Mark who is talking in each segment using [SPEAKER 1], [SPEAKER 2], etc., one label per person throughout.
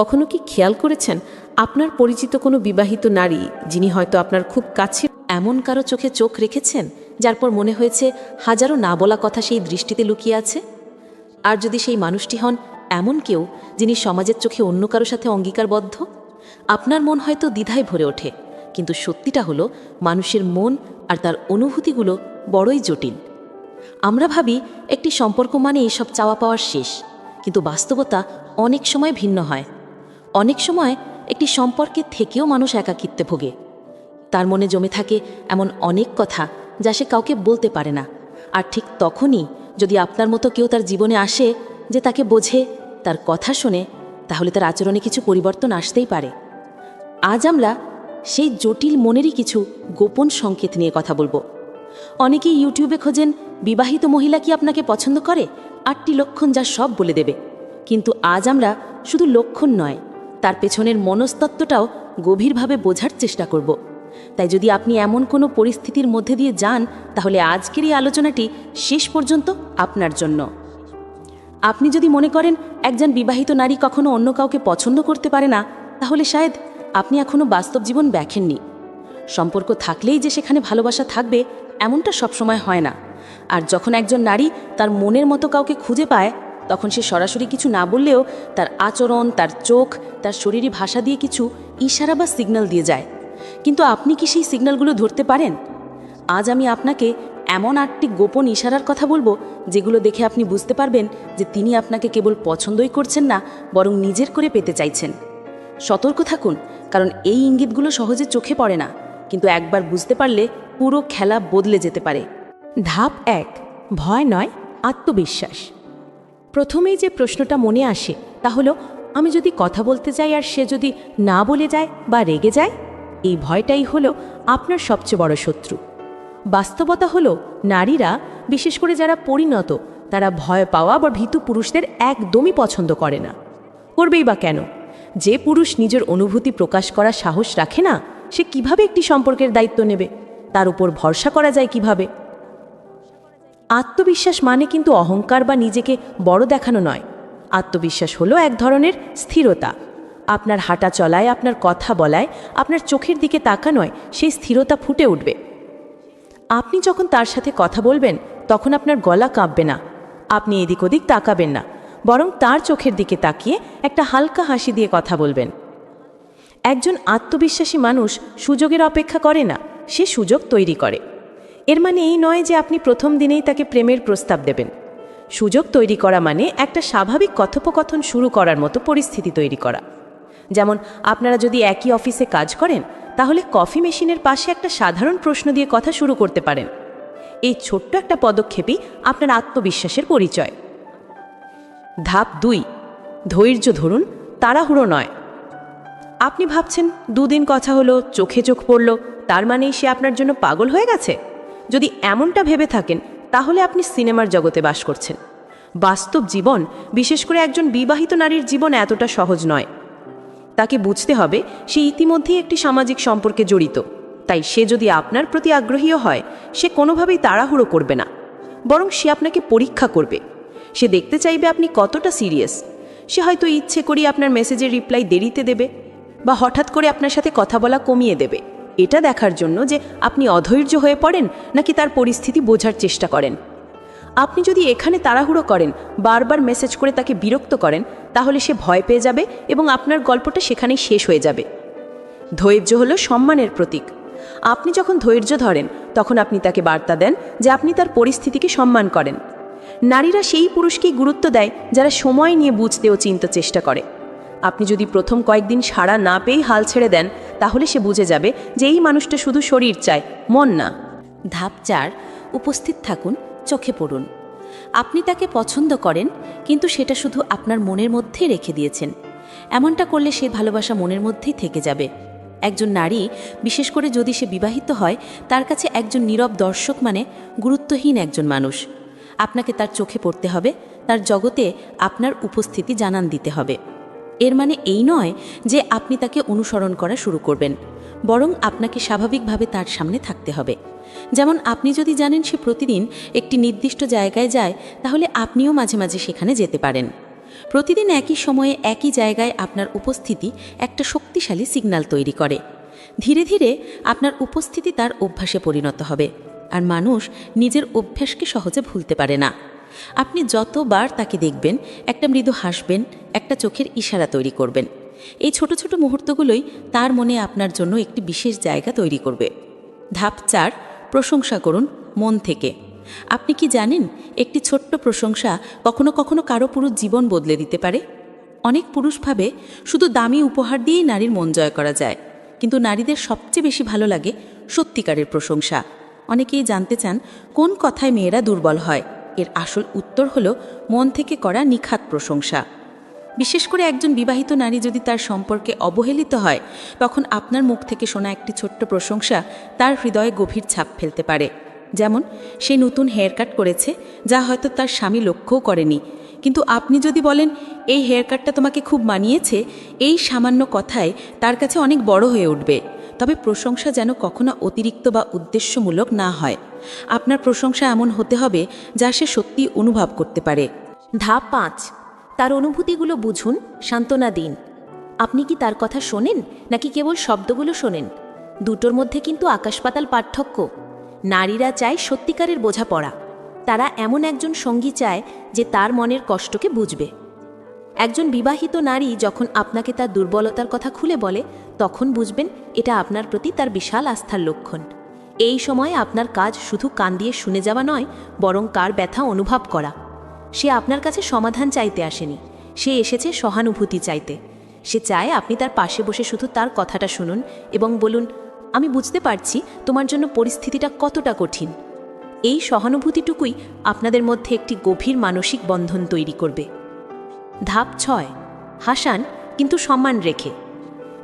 [SPEAKER 1] কখনো কি খেয়াল করেছেন? আপনার পরিচিত কোনো বিবাহিত নারী যিনি হয়তো আপনার খুব কাছে এমন কারও চোখে চোখ রেখেছেন, যার পর মনে হয়েছে হাজারো না বলা কথা সেই দৃষ্টিতে লুকিয়ে আছে? আর যদি সেই মানুষটি হন, এমন কেউ যিনি সমাজের চোখে অন্য কারও সাথে অঙ্গীকারবদ্ধ? আপনার মন হয়তো দ্বিধায় ভরে ওঠে, কিন্তু সত্যিটা হলো মানুষের মন আর তার অনুভূতিগুলো বড়ই জটিল। আমরা ভাবি একটি সম্পর্ক মানে এসব চাওয়া পাওয়ার শেষ, কিন্তু বাস্তবতা অনেক সময় ভিন্ন হয়। অনেক সময় একটি সম্পর্কে থেকেও মানুষ একাকিত্বে ভোগে। তার মনে জমে থাকে এমন অনেক কথা যা সে কাউকে বলতে পারে না। আর ঠিক তখনই যদি আপনার মতো কেউ তার জীবনে আসে যে তাকে বোঝে, তার কথা শোনে, তাহলে তার আচরণে কিছু পরিবর্তন আসতেই পারে। আজ আমরা সেই জটিল মনেরই কিছু গোপন সংকেত নিয়ে কথা বলব। অনেকেই ইউটিউবে খোঁজেন, বিবাহিত মহিলা কি আপনাকে পছন্দ করে? আটটি লক্ষণ যা সব বলে দেবে। কিন্তু আজ আমরা শুধু লক্ষণ নয় তার পেছনের মনস্তত্ত্বটাও গভীরভাবে বোঝার চেষ্টা করব। তাই যদি আপনি এমন কোনো পরিস্থিতির মধ্যে দিয়ে যান, তাহলে আজকের এই আলোচনাটি শেষ পর্যন্ত আপনার জন্য। আপনি যদি মনে করেন একজন বিবাহিত নারী কখনো অন্য কাউকে পছন্দ করতে পারে না, তাহলে শায়দ, আপনি এখনও বাস্তব জীবন দেখেননি। সম্পর্ক থাকলেই যে সেখানে ভালোবাসা থাকবে, এমনটা সবসময় হয় না। আর যখন একজন নারী তার মনের মতো কাউকে খুঁজে পায় তখন সে সরাসরি কিছু না বললেও তার আচরণ, তার চোখ, তার শরীরী ভাষা দিয়ে কিছু ইশারা বা সিগন্যাল দিয়ে যায়। কিন্তু আপনি কি সেই সিগন্যালগুলো ধরতে পারেন? আজ আমি আপনাকে এমন আটটি গোপন ইশারার কথা বলব যেগুলো দেখে আপনি বুঝতে পারবেন যে তিনি আপনাকে কেবল পছন্দই করছেন না, বরং নিজের করে পেতে চাইছেন। সতর্ক থাকুন, কারণ এই ইঙ্গিতগুলো সহজে চোখে পড়ে না, কিন্তু একবার বুঝতে পারলে পুরো খেলা বদলে যেতে পারে।
[SPEAKER 2] ধাপ এক, ভয় নয়, আত্মবিশ্বাস। প্রথমেই যে প্রশ্নটা মনে আসে তা হলো, আমি যদি কথা বলতে যাই আর সে যদি না বলে যায় বা রেগে যায়, এই ভয়টাই হলো আপনার সবচেয়ে বড় শত্রু। বাস্তবতা হলো, নারীরা, বিশেষ করে যারা পরিণত, তারা ভয় পাওয়া বা ভীতু পুরুষদের একদমই পছন্দ করে না। করবেই বা কেন? যে পুরুষ নিজের অনুভূতি প্রকাশ করার সাহস রাখে না, সে কীভাবে একটি সম্পর্কের দায়িত্ব নেবে? তার উপর ভরসা করা যায় কীভাবে? আত্মবিশ্বাস মানে কিন্তু অহংকার বা নিজেকে বড় দেখানো নয়। আত্মবিশ্বাস হলো এক ধরনের স্থিরতা। আপনার হাঁটা চলায়, আপনার কথা বলায়, আপনার চোখের দিকে তাকানোয় সেই স্থিরতা ফুটে উঠবে। আপনি যখন তার সাথে কথা বলবেন, তখন আপনার গলা কাঁপবে না। আপনি এদিক ওদিক তাকাবেন না। বরং তার চোখের দিকে তাকিয়ে একটা হালকা হাসি দিয়ে কথা বলবেন। একজন আত্মবিশ্বাসী মানুষ সুযোগের অপেক্ষা করে না, সে সুযোগ তৈরি করে। এর মানে এই নয় যে আপনি প্রথম দিনেই তাকে প্রেমের প্রস্তাব দেবেন। সুযোগ তৈরি করা মানে একটা স্বাভাবিক কথোপকথন শুরু করার মতো পরিস্থিতি তৈরি করা। যেমন, আপনারা যদি একই অফিসে কাজ করেন, তাহলে কফি মেশিনের পাশে একটা সাধারণ প্রশ্ন দিয়ে কথা শুরু করতে পারেন। এই ছোট্ট একটা পদক্ষেপই আপনার আত্মবিশ্বাসের পরিচয়। ধাপ দুই, ধৈর্য ধরুন, তাড়াহুড়ো নয়। আপনি ভাবছেন, দুদিন কথা হলো, চোখে চোখ পড়ল, তার মানেই সে আপনার জন্য পাগল হয়ে গেছে? যদি এমনটা ভেবে থাকেন, তাহলে আপনি সিনেমার জগতে বাস করছেন। বাস্তব জীবন, বিশেষ করে একজন বিবাহিত নারীর জীবন এতটা সহজ নয়। তাকে বুঝতে হবে, সে ইতিমধ্যেই একটি সামাজিক সম্পর্কে জড়িত। তাই সে যদি আপনার প্রতি আগ্রহীও হয়, সে কোনোভাবেই তাড়াহুড়ো করবে না। বরং সে আপনাকে পরীক্ষা করবে। সে দেখতে চাইবে আপনি কতটা সিরিয়াস। সে হয়তো ইচ্ছে করি আপনার মেসেজের রিপ্লাই দেরিতে দেবে, বা হঠাৎ করে আপনার সাথে কথা বলা কমিয়ে দেবে। এটা দেখার জন্য যে আপনি অধৈর্য হয়ে পড়েন নাকি তার পরিস্থিতি বোঝার চেষ্টা করেন। আপনি যদি এখানে তাড়াহুড়ো করেন, বারবার মেসেজ করে তাকে বিরক্ত করেন, তাহলে সে ভয় পেয়ে যাবে এবং আপনার গল্পটা সেখানেই শেষ হয়ে যাবে। ধৈর্য হলো সম্মানের প্রতীক। আপনি যখন ধৈর্য ধরেন, তখন আপনি তাকে বার্তা দেন যে আপনি তার পরিস্থিতিকে সম্মান করেন। নারীরা সেই পুরুষকেই গুরুত্ব দেয় যারা সময় নিয়ে বুঝতে ও চিনতে চেষ্টা করে। আপনি যদি প্রথম কয়েকদিন সাড়া না পেয়েই হাল ছেড়ে দেন, তাহলে সে বুঝে যাবে যে এই মানুষটা শুধু শরীর চায়, মন না।
[SPEAKER 1] ধাপ চার, উপস্থিত থাকুন, চোখে পড়ুন। আপনি তাকে পছন্দ করেন, কিন্তু সেটা শুধু আপনার মনের মধ্যেই রেখে দিয়েছেন। এমনটা করলে সে ভালোবাসা মনের মধ্যেই থেকে যাবে। একজন নারী, বিশেষ করে যদি সে বিবাহিত হয়, তার কাছে একজন নীরব দর্শক মানে গুরুত্বহীন একজন মানুষ। আপনাকে তার চোখে পড়তে হবে, তার জগতে আপনার উপস্থিতি জানান দিতে হবে। এর মানে এই নয় যে আপনি তাকে অনুসরণ করা শুরু করবেন, বরং আপনাকে স্বাভাবিকভাবে তার সামনে থাকতে হবে। যেমন আপনি যদি জানেন সে প্রতিদিন একটি নির্দিষ্ট জায়গায় যায়, তাহলে আপনিও মাঝে মাঝে সেখানে যেতে পারেন। প্রতিদিন একই সময়ে একই জায়গায় আপনার উপস্থিতি একটা শক্তিশালী সিগন্যাল তৈরি করে। ধীরে ধীরে আপনার উপস্থিতি তার অভ্যাসে পরিণত হবে, আর মানুষ নিজের অভ্যাসকে সহজে ভুলতে পারে না। আপনি যতবার তাকে দেখবেন, একটা মৃদু হাসবেন, একটা চোখের ইশারা তৈরি করবেন। এই ছোট ছোট মুহূর্তগুলোই তার মনে আপনার জন্য একটি বিশেষ জায়গা তৈরি করবে। ধাপ চার, প্রশংসা করুন মন থেকে। আপনি কি জানেন, একটি ছোট্ট প্রশংসা কখনো কখনো কারও পুরো জীবন বদলে দিতে পারে? অনেক পুরুষ ভাবে শুধু দামি উপহার দিয়েই নারীর মন জয় করা যায়। কিন্তু নারীদের সবচেয়ে বেশি ভালো লাগে সত্যিকারের প্রশংসা। অনেকেই জানতে চান, কোন কথায় মেয়েরা দুর্বল হয়? এর আসল উত্তর হল মন থেকে করা নিখাত প্রশংসা। বিশেষ করে একজন বিবাহিত নারী যদি তার সম্পর্কে অবহেলিত হয়, তখন আপনার মুখ থেকে শোনা একটি ছোট্ট প্রশংসা তার হৃদয়ে গভীর ছাপ ফেলতে পারে। যেমন, সে নতুন হেয়ার কাট করেছে, যা হয়তো তার স্বামী লক্ষ্যও করেনি। কিন্তু আপনি যদি বলেন, এই হেয়ার কাটটা তোমাকে খুব মানিয়েছে এই সামান্য কথায় তার কাছে অনেক বড় হয়ে উঠবে। তবে প্রশংসা যেন কখনো অতিরিক্ত বা উদ্দেশ্যমূলক না হয়। আপনার প্রশংসা এমন হতে হবে যা সে সত্যি অনুভব করতে পারে।
[SPEAKER 2] ধাপ পাঁচ। তার অনুভূতিগুলো বুঝুন, সান্ত্বনা দিন। আপনি কি তার কথা শোনেন, নাকি কেবল শব্দগুলো শোনেন? দুটোর মধ্যে কিন্তু আকাশপাতাল পার্থক্য। নারীরা চায় সত্যিকারের বোঝাপড়া। তারা এমন একজন সঙ্গী চায় যে তার মনের কষ্টকে বুঝবে। একজন বিবাহিত নারী যখন আপনাকে তার দুর্বলতার কথা খুলে বলে, তখন বুঝবেন এটা আপনার প্রতি তার বিশাল আস্থার লক্ষণ। এই সময় আপনার কাজ শুধু কান দিয়ে শুনে যাওয়া নয়, বরং কার ব্যথা অনুভব করা। সে আপনার কাছে সমাধান চাইতে আসেনি। সে এসেছে সহানুভূতি চাইতে। সে চায় আপনি তার পাশে বসে শুধু তার কথাটা শুনুন এবং বলুন, আমি বুঝতে পারছি তোমার জন্য পরিস্থিতিটা কতটা কঠিন। এই সহানুভূতিটুকুই আপনাদের মধ্যে একটি গভীর মানসিক বন্ধন তৈরি করবে। ধাপ ছয়, হাসান কিন্তু সম্মান রেখে।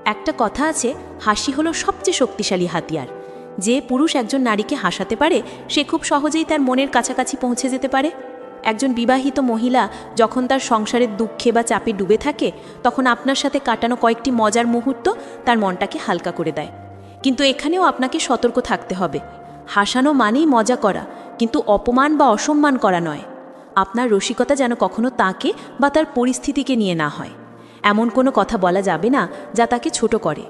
[SPEAKER 2] একটা কথা আছে, হাসি হলো সবচেয়ে শক্তিশালী হাতিয়ার। যে পুরুষ একজন নারীকে হাসাতে পারে, সে খুব সহজেই তার মনের কাছাকাছি পৌঁছে যেতে পারে। একজন বিবাহিত মহিলা যখন তার সংসারের দুঃখে বা চাপে ডুবে থাকে, তখন আপনার সাথে কাটানো কয়েকটি মজার মুহূর্ত তার মনটাকে হালকা করে দেয়। কিন্তু এখানেও আপনাকে সতর্ক থাকতে হবে। হাসানো মানেই মজা করা, কিন্তু অপমান বা অসম্মান করা নয়। আপনার রসিকতা যেন কখনো তাকে বা তার পরিস্থিতিকে নিয়ে না হয়। এমন কোনো কথা বলা যাবে না যা তাকে ছোট করে।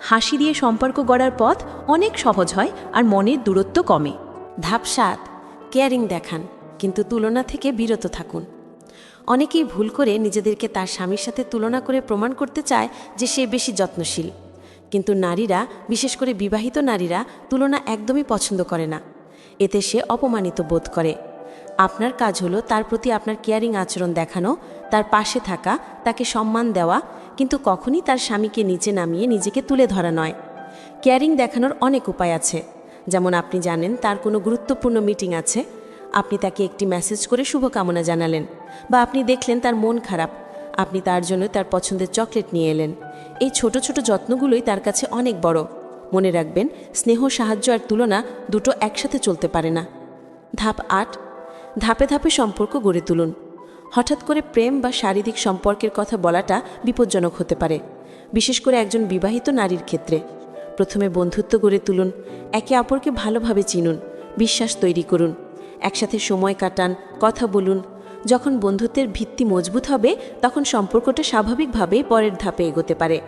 [SPEAKER 2] হাসি দিয়ে সম্পর্ক গড়ার পথ অনেক সহজ হয় আর মনের দূরত্ব কমে।
[SPEAKER 1] ধাপ সাত, কেয়ারিং দেখান, কিন্তু তুলনা থেকে বিরত থাকুন। অনেকেই ভুল করে নিজেদেরকে তার স্বামীর সাথে তুলনা করে প্রমাণ করতে চায় যে সে বেশি যত্নশীল। কিন্তু নারীরা, বিশেষ করে বিবাহিত নারীরা, তুলনা একদমই পছন্দ করে না। এতে সে অপমানিত বোধ করে। আপনার কাজ হলো তার প্রতি আপনার কেয়ারিং আচরণ দেখানো, তার পাশে থাকা, তাকে সম্মান দেওয়া, কিন্তু কখনই তার স্বামীকে নিচে নামিয়ে নিজেকে তুলে ধরা নয়। কেয়ারিং দেখানোর অনেক উপায় আছে। যেমন আপনি জানেন তার কোনো গুরুত্বপূর্ণ মিটিং আছে, আপনি তাকে একটি মেসেজ করে শুভকামনা জানালেন বা আপনি দেখলেন তার মন খারাপ, আপনি তার জন্য তার পছন্দের চকলেট নিয়ে এলেন। এই ছোট ছোট যত্নগুলোই তার কাছে অনেক বড়। মনে রাখবেন, স্নেহ সাহায্য আর তুলনা দুটো একসাথে চলতে পারে না। ধাপ আট ধাপে ধাপে সম্পর্ক গড়ে তুলুন। হঠাৎ করে প্রেম বা শারীরিক সম্পর্কের কথা বলাটা বিপজ্জনক হতে পারে, বিশেষ করে একজন বিবাহিত নারীর ক্ষেত্রে। প্রথমে বন্ধুত্ব গড়ে তুলুন, একে অপরকে ভালোভাবে চিনুন, বিশ্বাস তৈরি করুন, একসাথে সময় কাটান, কথা বলুন। যখন বন্ধুত্বের ভিত্তি মজবুত হবে, তখন সম্পর্কটা স্বাভাবিকভাবেই পরের ধাপে এগোতে পারে।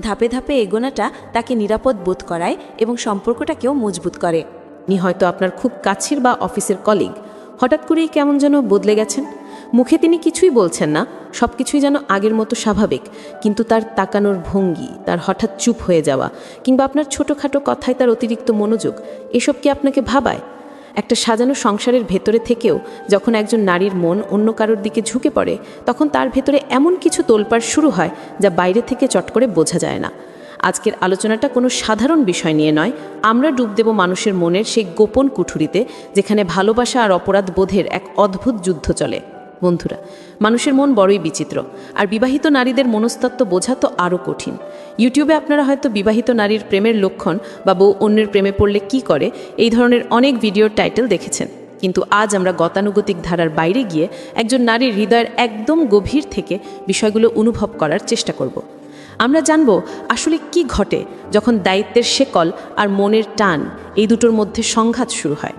[SPEAKER 1] ধাপে ধাপে এগোনাটা তাকে নিরাপদ বোধ করায় এবং সম্পর্কটাকেও মজবুত করে। নি হয়তো আপনার খুব কাছের বা অফিসের কলিগ হঠাৎ করেই কেমন যেন বদলে গেছেন। মুখে তিনি কিছুই বলছেন না সব কিছুই যেন আগের মতো স্বাভাবিক, কিন্তু তার তাকানোর ভঙ্গি, তার হঠাৎ চুপ হয়ে যাওয়া, কিংবা আপনার ছোটোখাটো কথায় তার অতিরিক্ত মনোযোগ, এসব কি আপনাকে ভাবায়? একটা সাজানো সংসারের ভেতরে থেকেও যখন একজন নারীর মন অন্য কারোর দিকে ঝুঁকে পড়ে, তখন তার ভেতরে এমন কিছু তোলপাড় শুরু হয় যা বাইরে থেকে চট করে বোঝা যায় না। আজকের আলোচনাটা কোনো সাধারণ বিষয় নিয়ে নয়। আমরা ডুব দেব মানুষের মনের সেই গোপন কুঠুরিতে, যেখানে ভালোবাসা আর অপরাধ বোধের এক অদ্ভুত যুদ্ধ চলে। বন্ধুরা, মানুষের মন বড়ই বিচিত্র, আর বিবাহিত নারীদের মনস্তত্ত্ব বোঝা তো আরও কঠিন। ইউটিউবে আপনারা হয়তো বিবাহিত নারীর প্রেমের লক্ষণ বা বউ অন্যের প্রেমে পড়লে কি করে, এই ধরনের অনেক ভিডিওর টাইটেল দেখেছেন। কিন্তু আজ আমরা গতানুগতিক ধারার বাইরে গিয়ে একজন নারীর হৃদয়ের একদম গভীর থেকে বিষয়গুলো অনুভব করার চেষ্টা করব। আমরা জানব আসলে কি ঘটে যখন দায়িত্বের শেকল আর মনের টান এই দুটোর মধ্যে সংঘাত শুরু হয়।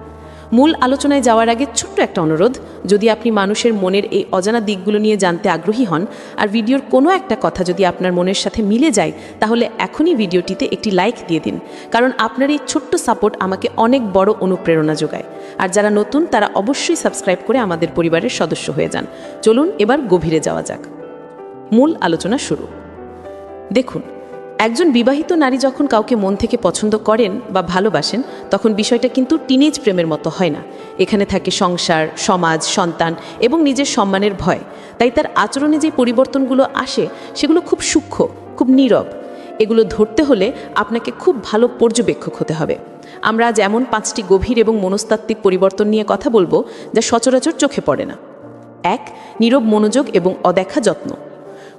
[SPEAKER 1] মূল আলোচনায় যাওয়ার আগে ছোট্ট একটা অনুরোধ, যদি আপনি মানুষের মনের এই অজানা দিকগুলো নিয়ে জানতে আগ্রহী হন আর ভিডিওর কোনো একটা কথা যদি আপনার মনের সাথে মিলে যায়, তাহলে এখনই ভিডিওটিতে একটি লাইক দিয়ে দিন, কারণ আপনার এই ছোট্ট সাপোর্ট আমাকে অনেক বড় অনুপ্রেরণা যোগায়। আর যারা নতুন, তারা অবশ্যই সাবস্ক্রাইব করে আমাদের পরিবারের সদস্য হয়ে যান। চলুন এবার গভীরে যাওয়া যাক। মূল আলোচনা শুরু। দেখুন, একজন বিবাহিত নারী যখন কাউকে মন থেকে পছন্দ করেন বা ভালোবাসেন, তখন বিষয়টা কিন্তু টিনেজ প্রেমের মতো হয় না। এখানে থাকে সংসার, সমাজ, সন্তান এবং নিজের সম্মানের ভয়। তাই তার আচরণে যে পরিবর্তনগুলো আসে, সেগুলো খুব সূক্ষ্ম, খুব নীরব। এগুলো ধরতে হলে আপনাকে খুব ভালো পর্যবেক্ষক হতে হবে। আমরা আজ এমন পাঁচটি গভীর এবং মনস্তাত্ত্বিক পরিবর্তন নিয়ে কথা বলব যা সচরাচর চোখে পড়ে না। এক, নীরব মনোযোগ এবং অদেখা যত্ন।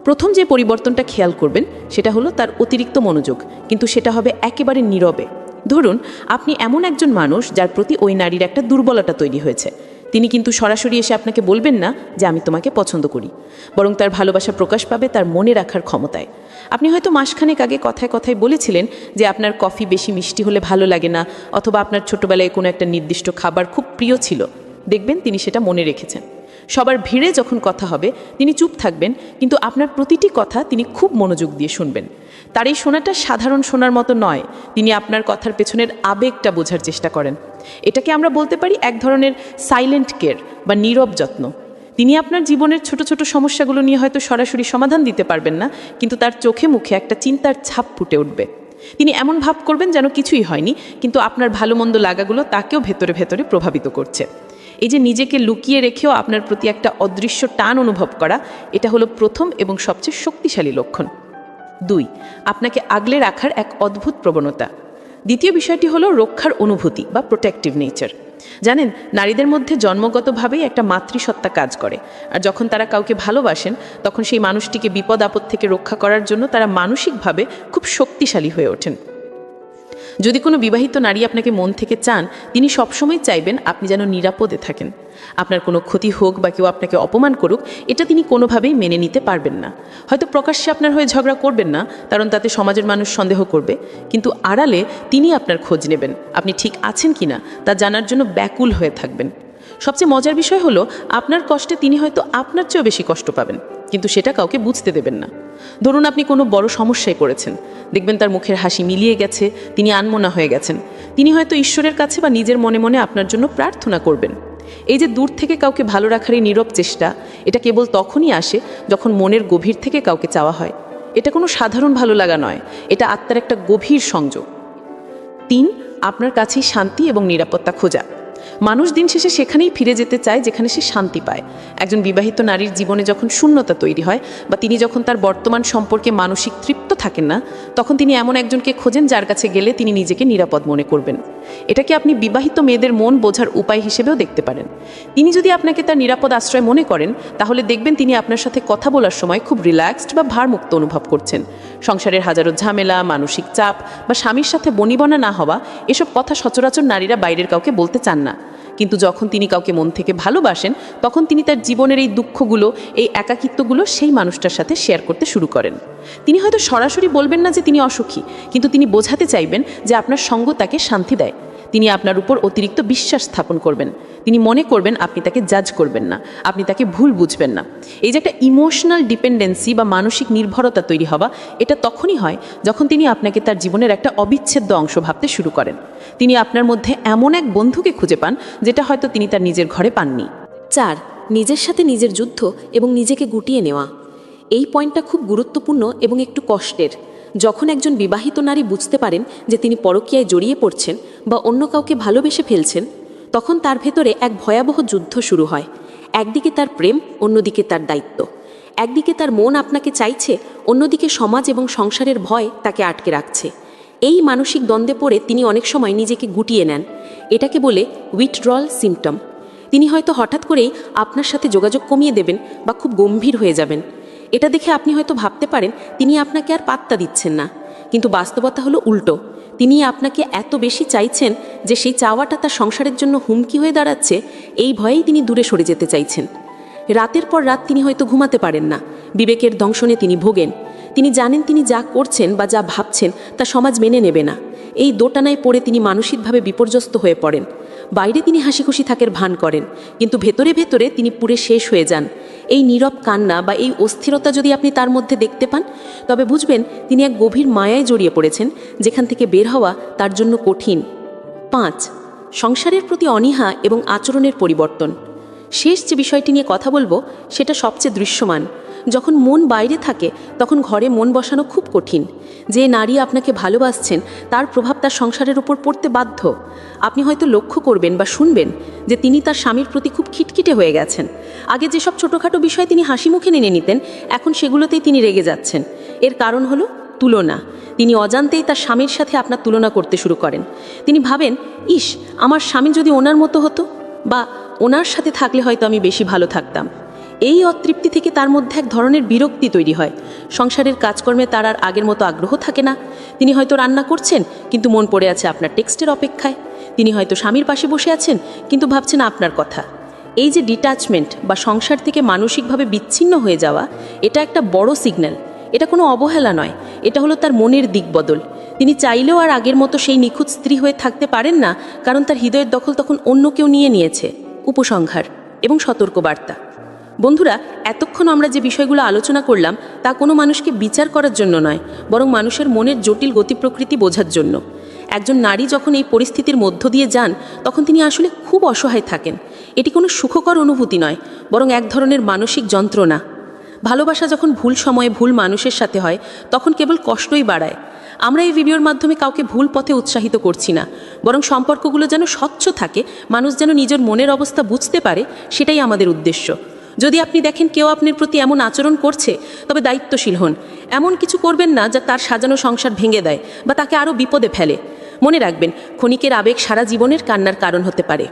[SPEAKER 1] প্রথম যে পরিবর্তনটা খেয়াল করবেন, সেটা হলো তার অতিরিক্ত মনোযোগ, কিন্তু সেটা হবে একেবারে নীরবে। ধরুন, আপনি এমন একজন মানুষ যার প্রতি ওই নারীর একটা দুর্বলতা তৈরি হয়েছে। তিনি কিন্তু সরাসরি এসে আপনাকে বলবেন না যে, আমি তোমাকে পছন্দ করি। বরং তার ভালোবাসা প্রকাশ পাবে তার মনে রাখার ক্ষমতায়। আপনি হয়তো মাসখানেক আগে কথায় কথায় বলেছিলেন যে, আপনার কফি বেশি মিষ্টি হলে ভালো লাগে না, অথবা আপনার ছোটবেলায় কোনো একটা নির্দিষ্ট খাবার খুব প্রিয় ছিল। দেখবেন তিনি সেটা মনে রেখেছেন। সবার ভিড়ে যখন কথা হবে, তিনি চুপ থাকবেন, কিন্তু আপনার প্রতিটি কথা তিনি খুব মনোযোগ দিয়ে শুনবেন। তার এই শোনাটা সাধারণ শোনার মতো নয়, তিনি আপনার কথার পেছনের আবেগটা বোঝার চেষ্টা করেন। এটাকে আমরা বলতে পারি এক ধরনের সাইলেন্ট কেয়ার বা নীরব যত্ন। তিনি আপনার জীবনের ছোট ছোট সমস্যাগুলো নিয়ে হয়তো সরাসরি সমাধান দিতে পারবেন না, কিন্তু তার চোখে মুখে একটা চিন্তার ছাপ ফুটে উঠবে। তিনি এমন ভাব করবেন যেন কিছুই হয়নি, কিন্তু আপনার ভালো মন্দ লাগাগুলো তাকেও ভেতরে ভেতরে প্রভাবিত করছে। এই যে নিজেকে লুকিয়ে রেখেও আপনার প্রতি একটা অদৃশ্য টান অনুভব করা, এটা হলো প্রথম এবং সবচেয়ে শক্তিশালী লক্ষণ। দুই, আপনাকে আগলে রাখার এক অদ্ভুত প্রবণতা। দ্বিতীয় বিষয়টি হলো রক্ষার অনুভূতি বা প্রোটেক্টিভ নেচার জানেন, নারীদের মধ্যে জন্মগতভাবেই একটা মাতৃসত্তা কাজ করে। আর যখন তারা কাউকে ভালোবাসেন, তখন সেই মানুষটিকে বিপদ আপদ থেকে রক্ষা করার জন্য তারা মানসিকভাবে খুব শক্তিশালী হয়ে ওঠেন। যদি কোনো বিবাহিত নারী আপনাকে মন থেকে চান, তিনি সবসময় চাইবেন আপনি যেন নিরাপদে থাকেন। আপনার কোনো ক্ষতি হোক বা কেউ আপনাকে অপমান করুক, এটা তিনি কোনোভাবেই মেনে নিতে পারবেন না। হয়তো প্রকাশ্যে আপনার হয়ে ঝগড়া করবেন না, কারণ তাতে সমাজের মানুষ সন্দেহ করবে। কিন্তু আড়ালে তিনি আপনার খোঁজ নেবেন, আপনি ঠিক আছেন কি না তা জানার জন্য ব্যাকুল হয়ে থাকবেন। সবচেয়ে মজার বিষয় হলো, আপনার কষ্টে তিনি হয়তো আপনার চেয়েও বেশি কষ্ট পাবেন। কিন্তু সেটা কাউকে বুঝতে দেবেন না। ধরুন আপনি কোনো বড় সমস্যায় পড়েছেন। দেখবেন তার মুখের হাসি মিলিয়ে গেছে, তিনি আনমনা হয়ে গেছেন। তিনি হয়তো ঈশ্বরের কাছে বা নিজের মনে মনে আপনার জন্য প্রার্থনা করবেন। এই যে দূর থেকে কাউকে ভালো রাখার এই নীরব চেষ্টা, এটা কেবল তখনই আসে যখন মনের গভীর থেকে কাউকে চাওয়া হয়। এটা কোনো সাধারণ ভালো লাগা নয়, এটা আত্মার একটা গভীর সংযোগ। তিন, আপনার কাছেই শান্তি এবং নিরাপত্তা খোঁজা। মানুষ দিন শেষে সেখানেই ফিরে যেতে চায় যেখানে সে শান্তি পায়। একজন বিবাহিত নারীর জীবনে যখন শূন্যতা তৈরি হয় বা তিনি যখন তার বর্তমান সম্পর্কে মানসিক তৃপ্ত থাকেন না, তখন তিনি এমন একজনকে খোঁজেন যার কাছে গেলে তিনি নিজেকে নিরাপদ মনে করবেন। এটাকে আপনি বিবাহিত মেয়েদের মন বোঝার উপায় হিসেবেও দেখতে পারেন। তিনি যদি আপনাকে তার নিরাপদ আশ্রয় মনে করেন, তাহলে দেখবেন তিনি আপনার সাথে কথা বলার সময় খুব রিল্যাক্সড বা ভারমুক্ত অনুভব করছেন। সংসারের হাজারো ঝামেলা, মানসিক চাপ বা স্বামীর সাথে বনিবনা না হওয়া, এসব কথা সচরাচর নারীরা বাইরের কাউকে বলতে চান না। কিন্তু যখন তিনি কাউকে মন থেকে ভালোবাসেন, তখন তিনি তার জীবনের এই দুঃখগুলো, এই একাকিত্বগুলো সেই মানুষটার সাথে শেয়ার করতে শুরু করেন। তিনি হয়তো সরাসরি বলবেন না যে তিনি অসুখী, কিন্তু তিনি বোঝাতে চাইবেন যে আপনার সঙ্গ তাকে শান্তি দেয়। তিনি আপনার উপর অতিরিক্ত বিশ্বাস স্থাপন করবেন। তিনি মনে করবেন আপনি তাকে জাজ করবেন না। আপনি তাকে ভুল বুঝবেন না। এই যে একটা ইমোশনাল ডিপেন্ডেন্সি বা মানসিক নির্ভরতা তৈরি হওয়া, এটা তখনই হয় যখন তিনি আপনাকে তার জীবনের একটা অবিচ্ছেদ্য অংশ ভাবতে শুরু করেন। তিনি আপনার মধ্যে এমন এক বন্ধুকে খুঁজে পান, যেটা হয়তো তিনি তার নিজের ঘরে পাননি।
[SPEAKER 3] চার, নিজের সাথে নিজের যুদ্ধ এবং নিজেকে গুটিয়ে নেওয়া। এই পয়েন্টটা খুব গুরুত্বপূর্ণ এবং একটু কষ্টের। যখন একজন বিবাহিত নারী বুঝতে পারেন যে তিনি পরকীয়ায় জড়িয়ে পড়ছেন বা অন্য কাউকে ভালোবেসে ফেলছেন, তখন তার ভেতরে এক ভয়াবহ যুদ্ধ শুরু হয়। একদিকে তার প্রেম, অন্যদিকে তার দায়িত্ব। একদিকে তার মন আপনাকে চাইছে, অন্যদিকে সমাজ এবং সংসারের ভয় তাকে আটকে রাখছে। এই মানসিক দ্বন্দ্বে পড়ে তিনি অনেক সময় নিজেকে গুটিয়ে নেন। এটাকে বলে উইথড্রল সিমটম তিনি হয়তো হঠাৎ করেই আপনার সাথে যোগাযোগ কমিয়ে দেবেন বা খুব গম্ভীর হয়ে যাবেন। এটা দেখে আপনি হয়তো ভাবতে পারেন, তিনি আপনাকে আর পাত্তা দিচ্ছেন না। কিন্তু বাস্তবতা হলো উল্টো। তিনি আপনাকে এত বেশি চাইছেন যে সেই চাওয়াটা তার সংসারের জন্য হুমকি হয়ে দাঁড়াচ্ছে, এই ভয়েই তিনি দূরে সরে যেতে চাইছেন। রাতের পর রাত তিনি হয়তো ঘুমাতে পারেন না। বিবেকের দংশনে তিনি ভোগেন। তিনি জানেন তিনি যা করছেন বা যা ভাবছেন তা সমাজ মেনে নেবে না। এই দোটানায় পড়ে তিনি মানসিকভাবে বিপর্যস্ত হয়ে পড়েন। বাইরে তিনি হাসি খুশি থাকের ভান করেন, কিন্তু ভেতরে ভেতরে তিনি পুরে শেষ হয়ে যান। এই নীরব কান্না বা এই অস্থিরতা যদি আপনি তার মধ্যে দেখতে পান, তবে বুঝবেন তিনি এক গভীর মায়ায় জড়িয়ে পড়েছেন, যেখান থেকে বের হওয়া তার জন্য কঠিন। পাঁচ, সংসারের প্রতি অনীহা এবং আচরণের পরিবর্তন। শেষ যে বিষয়টি নিয়ে কথা বলব, সেটা সবচেয়ে দৃশ্যমান। যখন মন বাইরে থাকে, তখন ঘরে মন বসানো খুব কঠিন। যে নারী আপনাকে ভালোবাসছেন, তার প্রভাব তার সংসারের উপর পড়তে বাধ্য। আপনি হয়তো লক্ষ্য করবেন বা শুনবেন যে তিনি তার স্বামীর প্রতি খুব খিটখিটে হয়ে গেছেন। আগে যেসব ছোটোখাটো বিষয় তিনি হাসি মুখে মেনে নিতেন, এখন সেগুলোতেই তিনি রেগে যাচ্ছেন। এর কারণ হলো তুলনা। তিনি অজান্তেই তার স্বামীর সাথে আপনার তুলনা করতে শুরু করেন। তিনি ভাবেন, ইস, আমার স্বামী যদি ওনার মতো হতো বা ওনার সাথে থাকলে হয়তো আমি বেশি ভালো থাকতাম। এই অতৃপ্তি থেকে তার মধ্যে এক ধরনের বিরক্তি তৈরি হয়। সংসারের কাজকর্মে তার আর আগের মতো আগ্রহ থাকে না। তিনি হয়তো রান্না করছেন, কিন্তু মন পড়ে আছে আপনার টেক্সটের অপেক্ষায়। তিনি হয়তো স্বামীর পাশে বসে আছেন, কিন্তু ভাবছেন আপনার কথা। এই যে ডিট্যাচমেন্ট বা সংসার থেকে মানসিকভাবে বিচ্ছিন্ন হয়ে যাওয়া, এটা একটা বড় সিগন্যাল এটা কোনো অবহেলা নয়। এটা হলো তার মনের দিক বদল। তিনি চাইলেও আর আগের মতো সেই নিখুঁত স্ত্রী হয়ে থাকতে পারেন না, কারণ তার হৃদয়ের দখল তখন অন্য কেউ নিয়ে নিয়েছে। উপসংহার এবং সতর্কবার্তা। বন্ধুরা, এতক্ষণ আমরা যে বিষয়গুলো আলোচনা করলাম, তা কোনো মানুষকে বিচার করার জন্য নয়, বরং মানুষের মনের জটিল গতি প্রকৃতি বোঝার জন্য। একজন নারী যখন এই পরিস্থিতির মধ্য দিয়ে যান, তখন তিনি আসলে খুব অসহায় থাকেন। এটি কোনো সুখকর অনুভূতি নয়, বরং এক ধরনের মানসিক যন্ত্রণা। ভালোবাসা যখন ভুল সময়ে ভুল মানুষের সাথে হয়, তখন কেবল কষ্টই বাড়ায়। আমরা এই ভিডিওর মাধ্যমে কাউকে ভুল পথে উৎসাহিত করছি না, বরং সম্পর্কগুলো যেন স্বচ্ছ থাকে, মানুষ যেন নিজের মনের অবস্থা বুঝতে পারে, সেটাই আমাদের উদ্দেশ্য। যদি আপনি দেখেন কেউ আপনার প্রতি এমন আচরণ করছে, তবে দায়িত্বশীল হন। এমন কিছু করবেন না যা তার সাজানো সংসার ভেঙে দেয় বা তাকে আরও বিপদে ফেলে। মনে রাখবেন, ক্ষণিকের আবেগ সারা জীবনের কান্নার কারণ হতে পারে।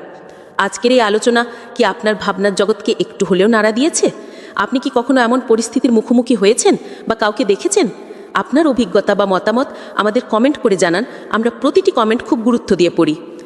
[SPEAKER 3] আজকের এই আলোচনা কি আপনার ভাবনার জগৎকে একটু হলেও নাড়া দিয়েছে? আপনি কি কখনো এমন পরিস্থিতির মুখোমুখি হয়েছেন বা কাউকে দেখেছেন? আপনার অভিজ্ঞতা বা মতামত আমাদের কমেন্ট করে জানান। আমরা প্রতিটি কমেন্ট খুব গুরুত্ব দিয়ে পড়ি।